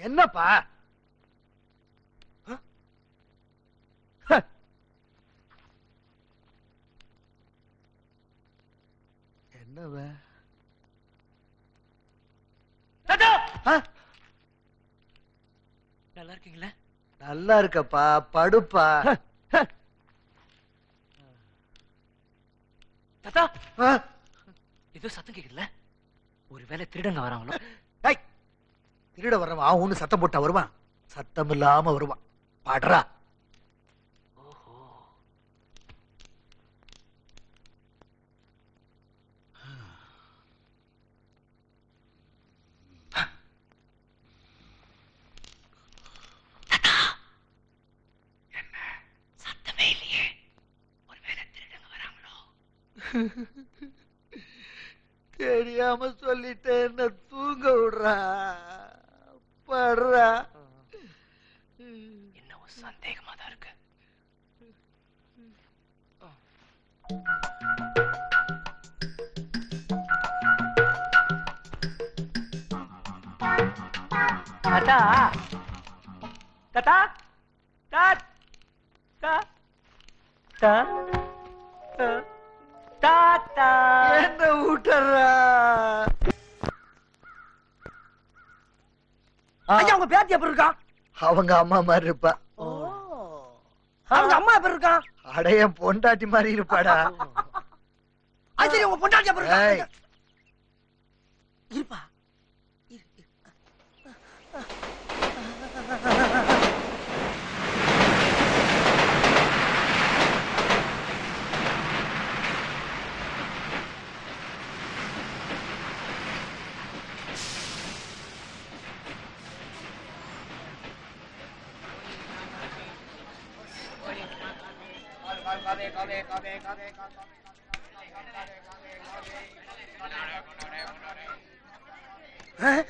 என்னப்பா. என்னவ? நல்லா இருக்கீங்களா நல்லா இருக்கப்பா படுப்பா. தாத்தா? ஏதோ சத்தம் கேக்குதுல ஒருவேளை திருடங்க வராங்களோ? திருட வர்றவன் ஆகும்னு சத்தம் போட்டா வருவான். சத்தம் இல்லாம வருவான். பாடுறா. ஓஹோ. சத்தமே இல்லையே. ஒருவேளை திருடங்க வராங்களோ? தெரியாம சொல்லிட்டேன் என்ன தூங்க விடுறா. படுறா. என்னவோ சந்தேகமா தான் இருக்கு? தாத்தா. தாத்தா. தாத்தா தாத்தா தாத்தா. என்ன விட்டுறா ஐயா உங்க பேத்தி எப்படி இருக்கான் அவங்க அம்மா மாதிரி இருப்பா. அவங்க அம்மா எப்படி இருக்கான் அடைய பொண்டாட்டி மாதிரி இருப்பாடா. சரி உங்க பொண்டாட்டி எப்படி இருப்பா. அடே ஏய்,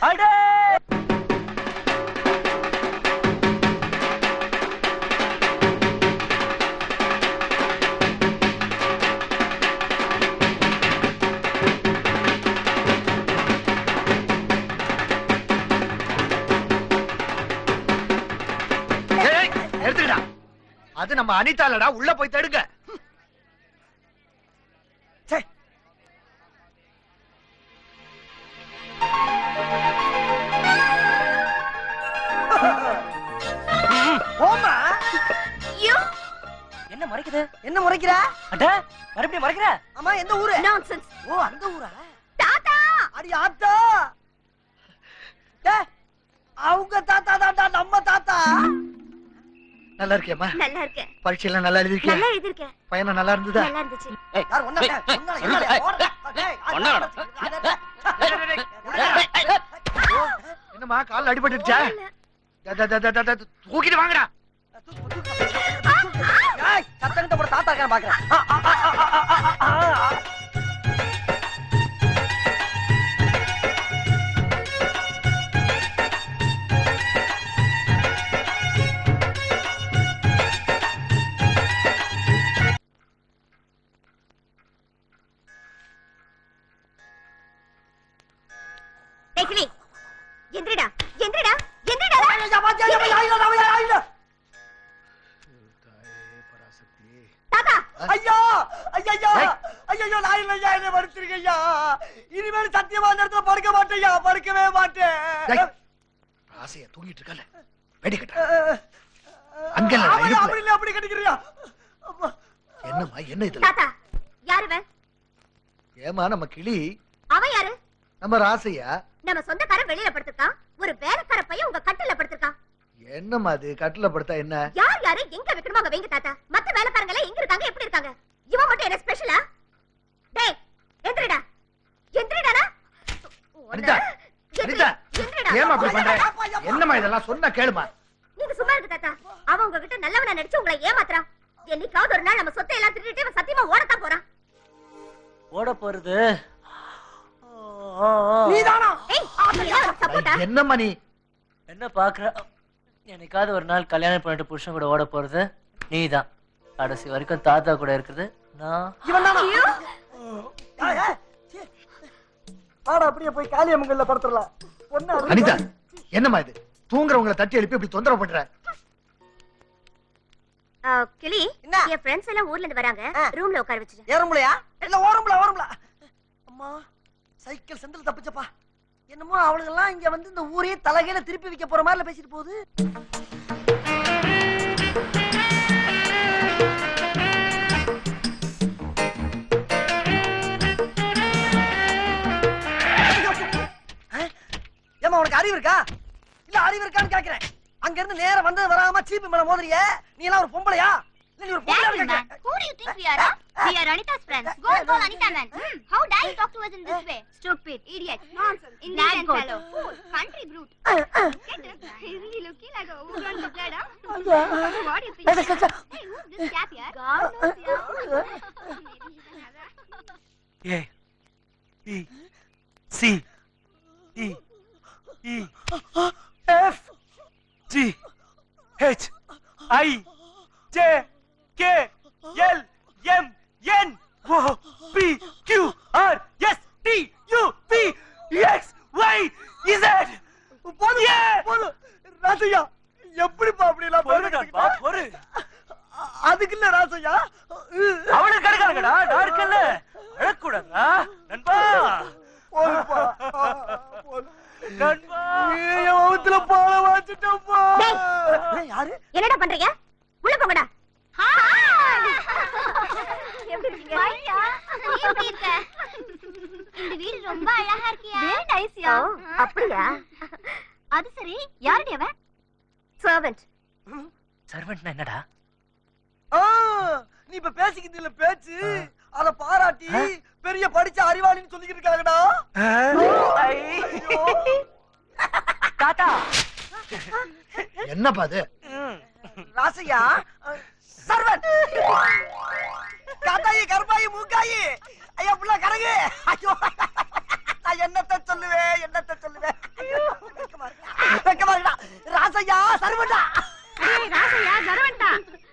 அது நம்ம அனிதாலடா உள்ள போய் தடுங்க. சே ஓமா என்ன மறைக்குது? என்ன முறைக்கிற? அட மறுபடியும் மறைக்கிற? அம்மா எந்த ஊரு? நான்சென்ஸ் ஓ அந்த ஊரா? தாத்தா. அடி ஆத்தா. அவங்க தாத்தா தாத்தா நம்ம தாத்தா. நல்லா இருக்கியம்மா நல்லா இருக்கேன் பரீட்சையெல்லாம் நல்லா எழுதிருக்கியா? நல்லா எழுதிருக்கேன். பையனா நல்லா இருந்ததா? நல்லா இருந்துச்சு. யார் ஏய். டேய், ஒண்ணா என்னம்மா கால்ல அடிபட்டுச்சா தூக்கிட்டு வாங்கடா. ஏய், சத்தங்கிட்ட போட தாத்தா இருக்கான்னு பாக்குறேன். ஆ, ஆ, ஆ, ஆ, ஆ, ஆ, ஐயா, பாத்தியா, ஐயா, ஐயா, ஐயா, ஐயா, ஐயா. தாத்தா ஐயா ஐயா ஏய். ஐயோ நான் இல்லையா என்ன படுத்திருக்க ஐயா இனிமேல் சத்தியமா அந்த இடத்துல படுக்க மாட்டேயா படுக்கவே மாட்டேன் டேய். ஆசையா தூங்கிட்டு இருக்கல வெடிக்கட்ட அங்க இல்ல, அப்படி இல்ல அப்படி கட்டிக்கிறியா என்னம்மா என்ன இது தாத்தா யாரு இவன் ஏமா நம்ம கிளி அவன் யாரு நம்ம ராசையா நம்ம சொந்தக்காரன் வெளியில படுத்திருக்கான். ஒரு வேலைக்கார பையன் உங்க கட்டில படுத்திருக்கான். என்னம்மா அது? கட்டில படுத்தா என்ன? யார் யாரு? எங்க வைக்கணுமோ அங்க வைங்க தாத்தா. மத்த வேலைக்காரங்க எல்லாம் எங்க இருக்காங்க? எப்படி இருக்காங்க? இவன் மட்டும் என்ன ஸ்பெஷலா டேய் எந்திரிடா. எந்திரிடாடா. அனிதா அனிதா. ஏமா அப்படி பண்ற? என்னம்மா இதெல்லாம் சொன்னா கேளுமா. நீங்க சும்மா இருக்கு தாத்தா. அவன் உங்ககிட்ட நல்லவனா நடிச்சு உங்களை ஏமாத்துறான். என்னைக்காவது ஒரு நாள் நம்ம சொத்தை எல்லாம் திருடிட்டு இவன் சத்தியமா ஓடத்தான் போறான். ஓட போறது? நீதானா? என்னம்மா நீ? என்ன பாக்குற என்னைக்காவது ஒரு நாள் கல்யாணம் பண்ணிட்டு புருஷன் கூட ஓட போறது நீதான். கடைசி வரைக்கும் தாத்தா கூட இருக்குது நான். அப்படியே போய் காளியம்மங்கல்ல படுத்துடலாம். அனிதா என்னம்மா இது? தூங்குறவங்களை தட்டி எழுப்பி இப்படி தொந்தரவு பண்ற? கிளி என்ன? என் ஃப்ரெண்ட்ஸ் எல்லாம் ஊர்ல இருந்து வராங்க. ரூம்ல உட்கார வச்சிரு ஏறும்பலையா? இல்ல ஓரம்பல ஓரம்பல அம்மா சைக்கிள் செந்தில் தப்பிச்சப்பா. என்னமோ அவளுங்கெல்லாம் இங்க வந்து இந்த ஊரையே தலைகையில திருப்பி வைக்க போற மாதிரில பேசிட்டு போகுது. ஏமா உனக்கு அறிவு இருக்கா? இல்ல அறிவு இருக்கான்னு கேக்குறேன். அங்க இருந்து நேரா வந்தது வராம சீப்பு மேல மோதுறிய? நீ எல்லாம் ஒரு பொம்பளையா? இல்ல நீ ஒரு பொம்பளையா We are Anita's friends. Go and call Anita, man. Mm. How dare you talk to us in this way? Stupid, idiot, nonsense, Indian fellow, fool, country brute. Get up. Isn't he looking like a overgrown buzzard, huh? what do you think? hey, who's this chap here? God knows, yeah. E, C, E, E, F, G, H, I, J, K, L, M. N O P Q R S T U V X Y Z போதும் போதும் ராசையா எப்படிப்பா அப்படி எல்லாம் பொறுடா பொறு. அதுக்கு இல்ல ராசையா அவனுக்கு கிடைக்காதுடா இருக்கல அழக்கூடாதா நண்பா போதுப்பா போதும் நண்பா என் முகத்துல பால வாச்சிட்டப்பா டேய். யாரு என்னடா பண்றீங்க உள்ள போங்கடா எப்படி இருக்கீங்க இந்த வீடு ரொம்ப அழகா இருக்கியா? அப்படியா? அது சரி யாருடி அவன்? சர்வன்ட் சர்வெண்ட்னா என்னடா? ஆ, நீ இப்ப பேசிக்கிட்டு இல்ல பேச்சு. அத பாராட்டி பெரிய படிச்ச அறிவாளின்னு சொல்லிக்கிட்டு இருக்காங்கடா. தாத்தா. என்னப்பா அது? ராசையா